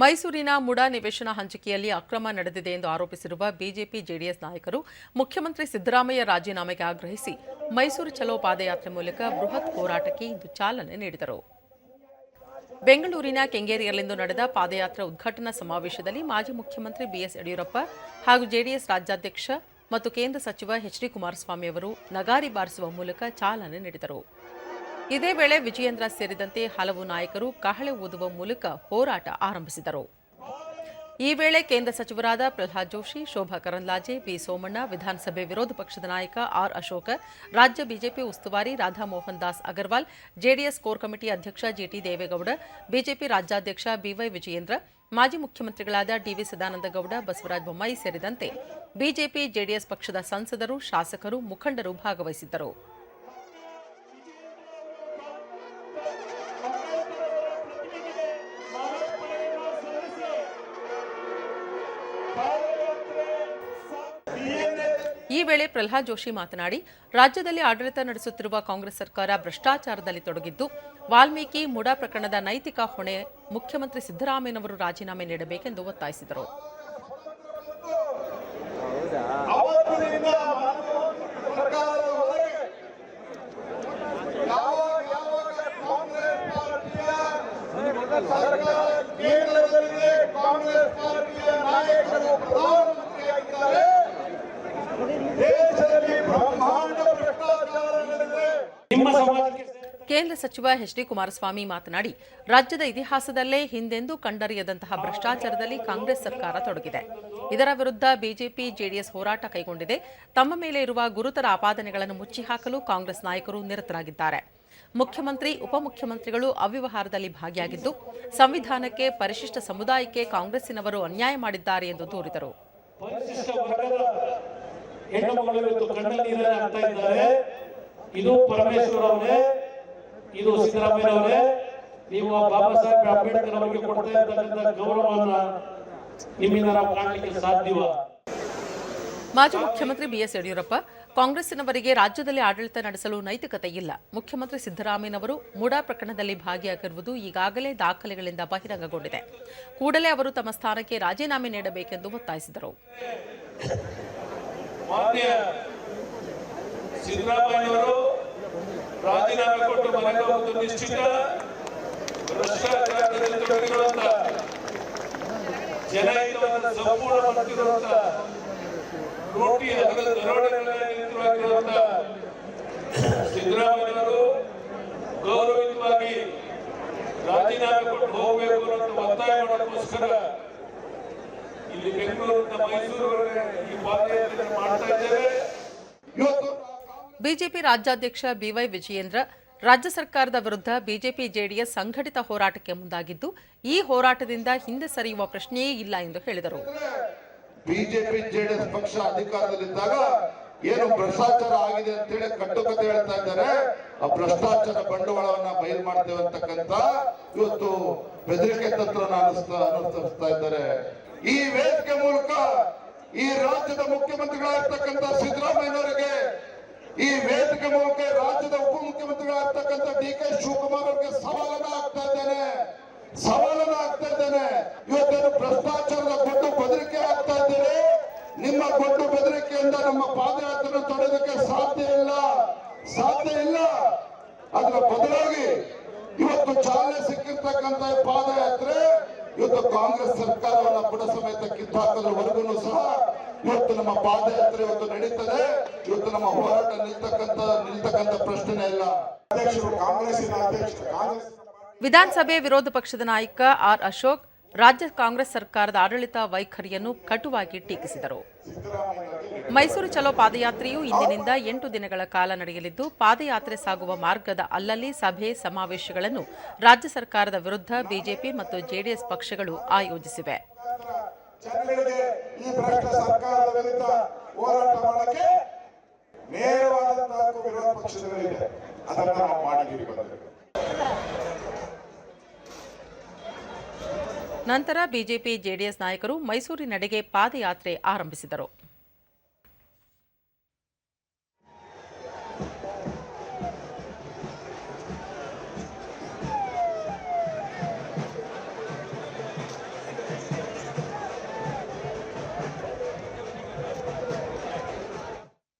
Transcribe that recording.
ಮೈಸೂರಿನ ಮುಡಾ ನಿವೇಶನ ಹಂಚಿಕೆಯಲ್ಲಿ ಅಕ್ರಮ ನಡೆದಿದೆ ಎಂದು ಆರೋಪಿಸಿರುವ ಬಿಜೆಪಿ ಜೆಡಿಎಸ್ ನಾಯಕರು ಮುಖ್ಯಮಂತ್ರಿ ಸಿದ್ದರಾಮಯ್ಯ ರಾಜೀನಾಮೆಗೆ ಆಗ್ರಹಿಸಿ ಮೈಸೂರು ಚಲೋ ಪಾದಯಾತ್ರೆ ಮೂಲಕ ಬೃಹತ್ ಹೋರಾಟಕ್ಕೆ ಇಂದು ಚಾಲನೆ ನೀಡಿದರು. ಬೆಂಗಳೂರಿನ ಕೆಂಗೇರಿಯಲ್ಲಿಂದು ನಡೆದ ಪಾದಯಾತ್ರೆ ಉದ್ಘಾಟನಾ ಸಮಾವೇಶದಲ್ಲಿ ಮಾಜಿ ಮುಖ್ಯಮಂತ್ರಿ ಬಿಎಸ್ ಯಡಿಯೂರಪ್ಪ ಹಾಗೂ ಜೆಡಿಎಸ್ ರಾಜ್ಯಾಧ್ಯಕ್ಷ ಮತ್ತು ಕೇಂದ್ರ ಸಚಿವ ಎಚ್ ಡಿ ಕುಮಾರಸ್ವಾಮಿ ಅವರು ನಗಾರಿ ಬಾರಿಸುವ ಮೂಲಕ ಚಾಲನೆ ನೀಡಿದರು. ಇದೇ ವೇಳೆ ವಿಜಯೇಂದ್ರ ಸೇರಿದಂತೆ ಹಲವು ನಾಯಕರು ಕಹಳೆ ಊದುವ ಮೂಲಕ ಹೋರಾಟ ಆರಂಭಿಸಿದರು. ಈ ವೇಳೆ ಕೇಂದ್ರ ಸಚಿವರಾದ ಪ್ರಹ್ಲಾದ್ ಜೋಶಿ, ಶೋಭಾ ಕರಂದ್ಲಾಜೆ ಬಿ ಸೋಮಣ್ಣ, ವಿಧಾನಸಭೆ ವಿರೋಧ ಪಕ್ಷದ ನಾಯಕ ಆರ್ ಅಶೋಕ, ರಾಜ್ಯ ಬಿಜೆಪಿ ಉಸ್ತುವಾರಿ Radha Mohan Das Agarwal, JDS core committee ಅಧ್ಯಕ್ಷ ಜಿಟಿ ದೇವೇಗೌಡ, ಬಿಜೆಪಿ ರಾಜ್ಯಾಧ್ಯಕ್ಷ ಬಿವೈ ವಿಜಯೇಂದ್ರ, ಮಾಜಿ ಮುಖ್ಯಮಂತ್ರಿಗಳಾದ ಡಿವಿ ಸದಾನಂದಗೌಡ, ಬಸವರಾಜ ಬೊಮ್ಮಾಯಿ ಸೇರಿದಂತೆ ಬಿಜೆಪಿ, ಜೆಡಿಎಸ್ ಪಕ್ಷದ ಸಂಸದರು, ಶಾಸಕರು, ಮುಖಂಡರು ಭಾಗವಹಿಸಿದ್ದರು. ಈ ವೇಳೆ ಪ್ರಹ್ಲಾದ್ ಜೋಶಿ ಮಾತನಾಡಿ, ರಾಜ್ಯದಲ್ಲಿ ಆಡಳಿತ ನಡೆಸುತ್ತಿರುವ ಕಾಂಗ್ರೆಸ್ ಸರ್ಕಾರ ಭ್ರಷ್ಟಾಚಾರದಲ್ಲಿ ತೊಡಗಿದ್ದು, ವಾಲ್ಮೀಕಿ ಮುಡಾ ಪ್ರಕರಣದ ನೈತಿಕ ಹೊಣೆ ಮುಖ್ಯಮಂತ್ರಿ ಸಿದ್ದರಾಮಯ್ಯನವರು ರಾಜೀನಾಮೆ ನೀಡಬೇಕೆಂದು ಒತ್ತಾಯಿಸಿದರು. ಕಾಂಗ್ರೆಸ್ ಪಾರ್ಟಿಯ ನಾಯಕರು ಪ್ರಧಾನಮಂತ್ರಿಯಾಗಿದ್ದಾರೆ ದೇಶದಲ್ಲಿ ಬ್ರಹ್ಮಾಂಡ ಭ್ರಷ್ಟಾಚಾರ ನಡೆದಿದೆ ನಿಮ್ಮ ಸಮಾಜಕ್ಕೆ ಕೇಂದ್ರ ಸಚಿವ ಎಚ್ ಡಿ ಕುಮಾರಸ್ವಾಮಿ ಮಾತನಾಡಿ ರಾಜ್ಯದ ಇತಿಹಾಸದಲ್ಲೇ ಹಿಂದೆಂದೂ ಕಂಡರಿಯದಂತಹ ಭ್ರಷ್ಟಾಚಾರದಲ್ಲಿ ಕಾಂಗ್ರೆಸ್ ಸರ್ಕಾರ ತೊಡಗಿದೆ. ಇದರ ವಿರುದ್ಧ ಬಿಜೆಪಿ ಜೆಡಿಎಸ್ ಹೋರಾಟ ಕೈಗೊಂಡಿದೆ. ತಮ್ಮ ಮೇಲೆ ಇರುವ ಗುರುತರ ಆಪಾದನೆಗಳನ್ನು ಮುಚ್ಚಿ ಹಾಕಲು ಕಾಂಗ್ರೆಸ್ ನಾಯಕರು ನಿರತರಾಗಿದ್ದಾರೆ. ಮುಖ್ಯಮಂತ್ರಿ ಉಪಮುಖ್ಯಮಂತ್ರಿಗಳು ಅವ್ಯವಹಾರದಲ್ಲಿ ಭಾಗಿಯಾಗಿದ್ದು ಸಂವಿಧಾನಕ್ಕೆ ಪರಿಶಿಷ್ಟ ಸಮುದಾಯಕ್ಕೆ ಕಾಂಗ್ರೆಸ್ಸಿನವರು ಅನ್ಯಾಯ ಮಾಡಿದ್ದಾರೆ ಎಂದು ದೂರಿದರು. ಪರಿಶಿಷ್ಟ ವರ್ಗದ ಹೆಣ್ಣು ಮಕ್ಕಳು ಇವತ್ತು ಕಣ್ಣಲ್ಲಿ ನೀರನ್ನು ಹಾಕ್ತಾ ಇದ್ದಾರೆ. ಇದು ಪರಮೇಶ್ವರ್ ಅವರೇ ಇದು ಸಿದ್ದರಾಮಯ್ಯ ಅವರೇ ನೀವು ಬಾಬಾ ಸಾಹೇಬ್ ಅಂಬೇಡ್ಕರ್ ಅವರಿಗೆ ಕೊಡ್ತಾ ಇರ್ತಕ್ಕಂಥ ಗೌರವವನ್ನ ನಿಮ್ಮಿಂದ ನಾವು ಕಾಣಲಿಕ್ಕೆ ಸಾಧ್ಯವ? ಮಾಜಿ ಮುಖ್ಯಮಂತ್ರಿ ಬಿಎಸ್ ಯಡಿಯೂರಪ್ಪ, ಕಾಂಗ್ರೆಸ್ಸಿನವರಿಗೆ ರಾಜ್ಯದಲ್ಲಿ ಆಡಳಿತ ನಡೆಸಲು ನೈತಿಕತೆ ಇಲ್ಲ. ಮುಖ್ಯಮಂತ್ರಿ ಸಿದ್ದರಾಮಯ್ಯನವರು ಮೂಡಾ ಪ್ರಕರಣದಲ್ಲಿ ಭಾಗಿಯಾಗಿರುವುದು ಈಗಾಗಲೇ ದಾಖಲೆಗಳಿಂದ ಬಹಿರಂಗಗೊಂಡಿದೆ. ಕೂಡಲೇ ಅವರು ತಮ್ಮ ಸ್ಥಾನಕ್ಕೆ ರಾಜೀನಾಮೆ ನೀಡಬೇಕೆಂದು ಒತ್ತಾಯಿಸಿದರು. ಮಾನ್ಯ ಸಿದ್ದರಾಮಯ್ಯವರು ರಾಜೀನಾಮೆ ಕೊಟ್ಟು ಮನೆಗೆ ಒಂದು ನಿಶ್ಚಿತ ಭ್ರಷ್ಟಾಚಾರದಲ್ಲಿ ತೊಡಗಿರುವಂತ ಜನಹಿತವನ್ನು ಸಂಪೂರ್ಣ ಮಾಡುತ್ತಿರುವಂತ ಲೂಟಿ ಹಗಲ ದರೋಡೆಗಳಲ್ಲಿ ನಿರತರಾಗಿರುವಂತ ಸಿದ್ದರಾಮಯ್ಯವರು ಗೌರವಯುತವಾಗಿ ರಾಜೀನಾಮೆ ಕೊಟ್ಟು ಹೋಗಬೇಕು ಅಂತ ಒತ್ತಾಯ ಮಾಡೋಕ್ಕೋಸ್ಕರ ಇಲ್ಲಿ ಬೆಂಗಳೂರಿನ ಮೈಸೂರುವರೆಗೆ ಈ ಪಾದಯಾತ್ರೆ ಮಾಡ್ತಾ ಇದ್ದೇವೆ ಇವತ್ತು ಬಿಜೆಪಿ ರಾಜ್ಯಾಧ್ಯಕ್ಷ ಬಿವೈ ವಿಜಯೇಂದ್ರ ರಾಜ್ಯ ಸರ್ಕಾರದ ವಿರುದ್ಧ ಬಿಜೆಪಿ ಜೆಡಿಎಸ್ ಸಂಘಟಿತ ಹೋರಾಟಕ್ಕೆ ಮುಂದಾಗಿದ್ದು ಈ ಹೋರಾಟದಿಂದ ಹಿಂದೆ ಸರಿಯುವ ಪ್ರಶ್ನೆಯೇ ಇಲ್ಲ ಎಂದು ಹೇಳಿದರು. ಬಿಜೆಪಿ ಜೆಡಿಎಸ್ ಪಕ್ಷ ಅಧಿಕಾರದಲ್ಲಿದ್ದಾಗ ಏನು ಭ್ರಷ್ಟಾಚಾರ ಆಗಿದೆ ಅಂತ ಹೇಳಿ ಕಟ್ಟುಕತೆ ಹೇಳ್ತಾ ಇದ್ದಾರೆ. ಆ ಭ್ರಷ್ಟಾಚಾರ ಬಂಡವಾಳವನ್ನ ಬಯಲ್ ಮಾಡ್ತೇವೆ ಅಂತಕ್ಕಂತ ಇವತ್ತು ಬೆದರಿಕೆ ತಂತ್ರನ ಅನುಸರಿಸ್ತಾ ಇದ್ದಾರೆ. ಈ ವೇದಿಕೆ ಮೂಲಕ ಈ ರಾಜ್ಯದ ಮುಖ್ಯಮಂತ್ರಿಗಳಾಗಿರ್ತಕ್ಕಂಥ ಸಿದ್ದರಾಮಯ್ಯನವರಿಗೆ, ಈ ವೇದಿಕೆ ಮೂಲಕ ರಾಜ್ಯದ ಉಪಮುಖ್ಯಮಂತ್ರಿಗಳಾಗಿರ್ತಕ್ಕಂಥ ಡಿ ಕೆ ಶಿವಕುಮಾರ್ ಅವರಿಗೆ ಸವಾಲನ್ನ ಆಗ್ತಾ ಇದ್ದೇನೆ. ಸವಾಲನ್ನ ಆಗ್ತಾ ಇದ್ದೇನೆ. ಇವತ್ತೇನು ಭ್ರಷ್ಟಾಚಾರದ ಕೊಟ್ಟು ಬೆದರಿಕೆ ಆಗ್ತಾ ಇದ್ದೇನೆ. ನಿಮ್ಮ ಗೊಡ್ಡು ಬೆದರಿಕೆಯಿಂದ ನಮ್ಮ ಪಾದಯಾತ್ರೆ ತೊಡೋದಕ್ಕೆ ಸಾಧ್ಯ ಇಲ್ಲ. ಸಾಧ್ಯ ಇಲ್ಲ. ಅದರ ಬದಲಾಗಿ ಇವತ್ತು ಚಾಲನೆ ಸಿಕ್ಕಿರ್ತಕ್ಕಂಥ ಪಾದಯಾತ್ರೆ ಇವತ್ತು ಕಾಂಗ್ರೆಸ್ ಸರ್ಕಾರವನ್ನ ಬುಡ ಸಮೇತ ಕಿತ್ತಾಕದವರೆಗೂ ಸಹ ಇವತ್ತು ನಮ್ಮ ಪಾದಯಾತ್ರೆ ಇವತ್ತು ನಡೀತದೆ. ಇವತ್ತು ನಮ್ಮ ಹೋರಾಟ ನಿಲ್ತಕ್ಕಂತ ನಿಲ್ತಕ್ಕಂತ ಪ್ರಶ್ನೆ ಇಲ್ಲ. ಅಧ್ಯಕ್ಷರು ಅಧ್ಯಕ್ಷ ಕಾಂಗ್ರೆಸ್ ವಿಧಾನಸಭೆ ವಿರೋಧ ಪಕ್ಷದ ನಾಯಕ ಆರ್ ಅಶೋಕ್ ರಾಜ್ಯ ಕಾಂಗ್ರೆಸ್ ಸರ್ಕಾರದ ಆಡಳಿತ ವೈಖರಿಯನ್ನು ಕಟುವಾಗಿ ಟೀಕಿಸಿದರು. ಮೈಸೂರು ಚಲೋ ಪಾದಯಾತ್ರೆಯು ಇಂದಿನಿಂದ ಎಂಟು ದಿನಗಳ ಕಾಲ ನಡೆಯಲಿದ್ದು, ಪಾದಯಾತ್ರೆ ಸಾಗುವ ಮಾರ್ಗದ ಅಲ್ಲಲ್ಲಿ ಸಭೆ, ಸಮಾವೇಶಗಳನ್ನು ರಾಜ್ಯ ಸರ್ಕಾರದ ವಿರುದ್ಧ ಬಿಜೆಪಿ ಮತ್ತು ಜೆಡಿಎಸ್ ಪಕ್ಷಗಳು ಆಯೋಜಿಸಿವೆ. ನೇರವಾದಂತಹ ವಿರೋಧ ಪಕ್ಷಗಳಿದೆ ಅದನ್ನ ನಾವು ನಂತರ ಬಿಜೆಪಿ ಜೆಡಿಎಸ್ ನಾಯಕರು ಮೈಸೂರಿನೆಡೆಗೆ ಪಾದಯಾತ್ರೆ ಆರಂಭಿಸಿದರು.